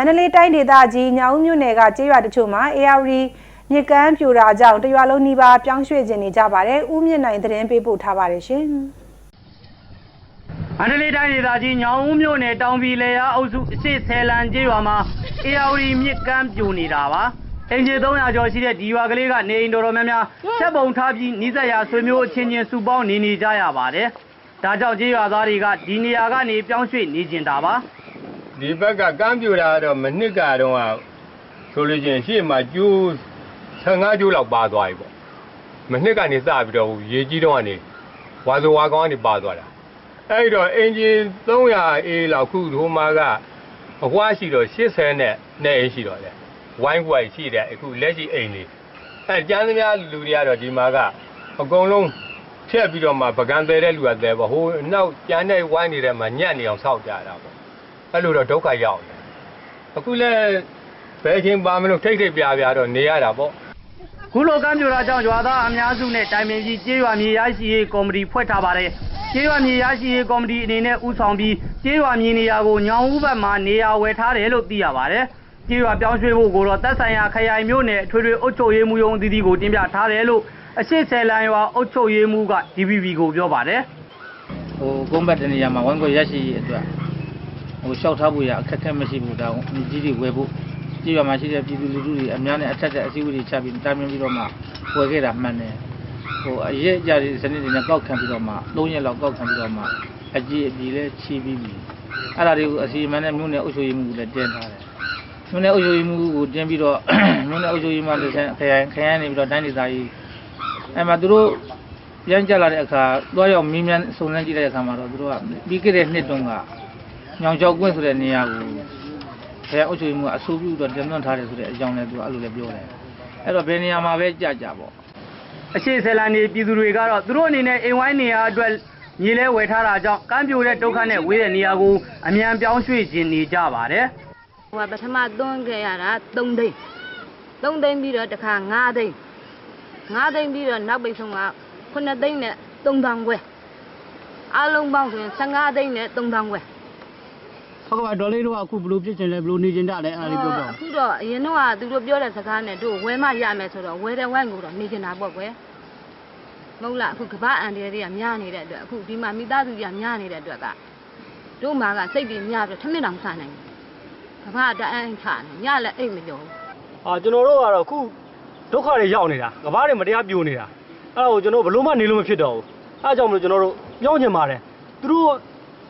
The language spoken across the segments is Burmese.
မန္တလေးတိုင်းဒေသကြီးညောင်ဦးမြို့နယ်ကကျေးရွာတချို့မှာ AR မြစ်ကမ်းပြိုတာကြောင့်တရွာလုံးနီးပါးပြောင်းရွှေ့ခြင်းနေကြပါတယ်။ဦးမြင့်နိုင်သတင်းပေးပို့ထားပါတယ်ရှင်။မန္တလေးတိုင်းဒေသကြီးညောင်ဦးမြို့နယ်တောင်ပြည်လေယာအုပ်စုအရှိဆယ်လန်ကျေးရွာမှာအေယာဝတီမြစ်ကမ်းပြိုနေတာပါအင်ဂျီ300ကျော်ရှိတဲ့ဒီရွာကလေးကနေအိမ်တော်တော်များများချက်ပုံထားပြီးနီးစပ်ရာဆွေမျိုးအချင်းချင်းစုပေါင်းနေနေကြရပါတယ်ဒါကြောင့်ကျေးရွာသားတွေကဒီနေရာကနေပြောင်းရွှေ့နေကျင်တာပါ ဒီဘက်ကကမ်းပြူတာကတော့မနစ်ကတော့ကဆိုလို့ချင်းရှေ့မှာကျိုး15ကျိုးလောက်ပါသွားပြီပေါ့မနစ်ကနေစပြီးတော့ရေကြီးတော့ကနေဝါဆိုဝါကောင်းကနေပါသွားတာအဲ့တော့အင်ဂျင်300အေးလောက်ခုဟိုမှာကအကွားရှိတော့80နဲ့နဲ့အိမ်ရှိတော့လေဝိုင်းကွာရှိတယ်အခုလက်ရှိအိမ်လေးအဲ့ကျန်းသမျှလူတွေကတော့ဒီမှာကအကုန်လုံးဖြက်ပြီးတော့မှပကံသေးတဲ့လူကသေးပေါ့ဟိုနောက်ကျန်းတဲ့ဝိုင်းနေတဲ့မှာညံ့နေအောင်စောက်ကြတာပေါ့ အဲ့လိုတော့ဒုက္ခရောက်တယ်အခုလဲဘယ်ချင်းပါမလို့ထိတ်ထိတ်ပြားပြားတော့နေရတာပေါ့ခုလိုကမ်းပြိုတာကြောင့်ရွာသားအများစုနဲ့တိုင်ပင်ပြီးကျေးရွာမြေရရှိရေးကော်မတီဖွဲ့ထားပါတယ်ကျေးရွာမြေရရှိရေးကော်မတီအနေနဲ့ဥဆောင်ပြီးကျေးရွာမြေနေရာကိုညောင်ဦးဘက်မှာနေရာဝယ်ထားတယ်လို့သိရပါတယ်ကျေးရွာပြောင်းရွှေ့ဖို့ကိုတော့သက်ဆိုင်ရာခရိုင်မြို့နယ်အထွေထွေအုပ်ချုပ်ရေးမှူးရုံးအသီးသီးကိုတင်ပြထားတယ်လို့အရှိဆယ်လန်ရွာအုပ်ချုပ်ရေးမှူးက DVB ကိုပြောပါတယ်ဟိုကုန်းဘတ်တနေရာမှာဝိုင်းကွက်ရရှိရေးအတွက်ဟို လျှောက်ထားဖို့ရအခက်အခဲမရှိဘူးဒါမြကြီးတွေဝယ်ဖို့ကြည့်ရမှာရှိတဲ့ပြည်သူလူထုတွေအများနဲ့အထက်တဲ့အစည်းအဝေးတွေချပြီးတားမြင်ပြီးတော့မှဝယ်ခဲ့တာမှန်တယ်ဟိုအရက်ကြတဲ့စနစ်တွေနဲ့ကောက်ခံပြီးတော့မှ၃ရက်လောက်ကောက်ခံပြီးတော့မှအကြီးအပြည်လဲချီးပြီးပြီအဲ့ဒါတွေကိုအစီအမံနဲ့မြို့နယ်အုပ်ချုပ်ရေးမှူးကလည်းတင်ထားတယ်မြို့နယ်အုပ်ချုပ်ရေးမှူးကိုတင်ပြီးတော့မြို့နယ်အုပ်ချုပ်ရေးမှလည်းခရိုင်ခရိုင်နေပြီးတော့တိုင်းဒေသကြီးအဲ့မှာသူတို့ပြန်ကြလာတဲ့အခါသွားရောက်မင်းမြန်စုံစမ်းကြည့်တဲ့အခါမှာတော့သူတို့ကပြီးခဲ့တဲ့နှစ်တုန်းက ညောင်ကျောက်ကွင်းဆိုတဲ့နေရာကိုဆရာအုပ်ချုပ်ရေးမှူးကအဆိုးပြုတော့တင်သွင်းထားတယ်ဆိုတဲ့အကြောင်းလည်းသူကအဲ့လိုလည်းပြောတယ်အဲ့တော့ဘယ်နေရာမှာပဲကြကြပေါ့အရှိဆယ်လန်နေပြည်သူတွေကတော့သူတို့အနေနဲ့အိမ်ဝိုင်းနေရာအတွက်မြေလဲဝယ်ထားတာကြောင့်ကမ်းပြိုတဲ့ဒုက္ခနဲ့ဝေးတဲ့နေရာကိုအမြန်ပြောင်းရွှေ့ခြင်းနေကြပါတယ်ဟိုကပထမသွန်းခဲ့ရတာ3သိန်း3သိန်းပြီးတော့တစ်ခါ5သိန်း5သိန်းပြီးတော့နောက်ပိတ်ဆုံးက9သိန်းနဲ့3000ခွဲအလုံးပေါင်းဆိုရင်15သိန်းနဲ့3000ခွဲ ဟုတ်ကဲ့ပါဒေါ်လေးတို့ကအခုဘလို့ဖြစ်ချင်လဲဘလို့နေချင်ကြလဲအဲ့ဒါလေးပြောပါဦးအခုတော့အရင်တော့ကသူတို့ပြောတဲ့စကားနဲ့တို့ဝဲမရမယ်ဆိုတော့ဝဲတဲ့ဝိုင်းကိုတော့နေချင်တာပေါ့ကွယ်မဟုတ်လားအခုကပ္ပအန်ဒီတွေကများနေတဲ့အတွက်အခုဒီမှာမိသားစုတွေကများနေတဲ့အတွက်ကတို့မှာကစိတ်တွေများပြီးထမင်းတောင်စားနိုင်ဘူးကပ္ပတအန်းချနေညလည်းအိတ်မကျော်ဘူးအာကျွန်တော်တို့ကတော့အခုဒုက္ခတွေရောက်နေတာကဘာတွေမတရားပြိုနေတာအဲ့ဒါကိုကျွန်တော်တို့ဘလို့မှနေလို့မဖြစ်တော့ဘူးအဲ့ဒါကြောင့်မလို့ကျွန်တော်တို့ပြောင်းချင်ပါတယ်သူတို့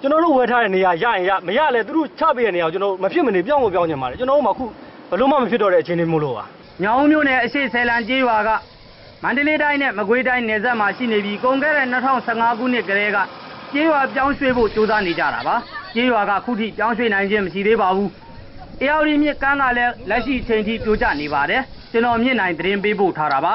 ကျွန်တော်တို့ဝယ်ထားတဲ့နေရာရရင်ရမရလဲသူတို့ချပေးတဲ့နေရာကိုကျွန်တော်တို့မဖြစ်မနေပြောင်းဖို့ပြောင်းချင်ပါတယ်ကျွန်တော်တို့မှအခုဘလို့မှမဖြစ်တော့တဲ့အခြေအနေမျိုးလို့ပါညောင်ဦးမြို့နယ်အရှိဆယ်လန်ကျေးရွာကမန္တလေးတိုင်းနဲ့မကွေးတိုင်းနယ်စပ်မှာရှိနေပြီးကုန်ခဲ့တဲ့2015ခုနှစ်ကလေးကကျေးရွာပြောင်းရွှေ့ဖို့ကြိုးစားနေကြတာပါကျေးရွာကခုထိပြောင်းရွှေ့နိုင်ခြင်းမရှိသေးပါဘူးအေယာဝတီမြစ်ကမ်းကလည်းလက်ရှိအချိန်ထိပြိုကျနေပါတယ်ကျွန်တော်မြင့်နိုင်သတင်းပေးပို့ထားတာပါ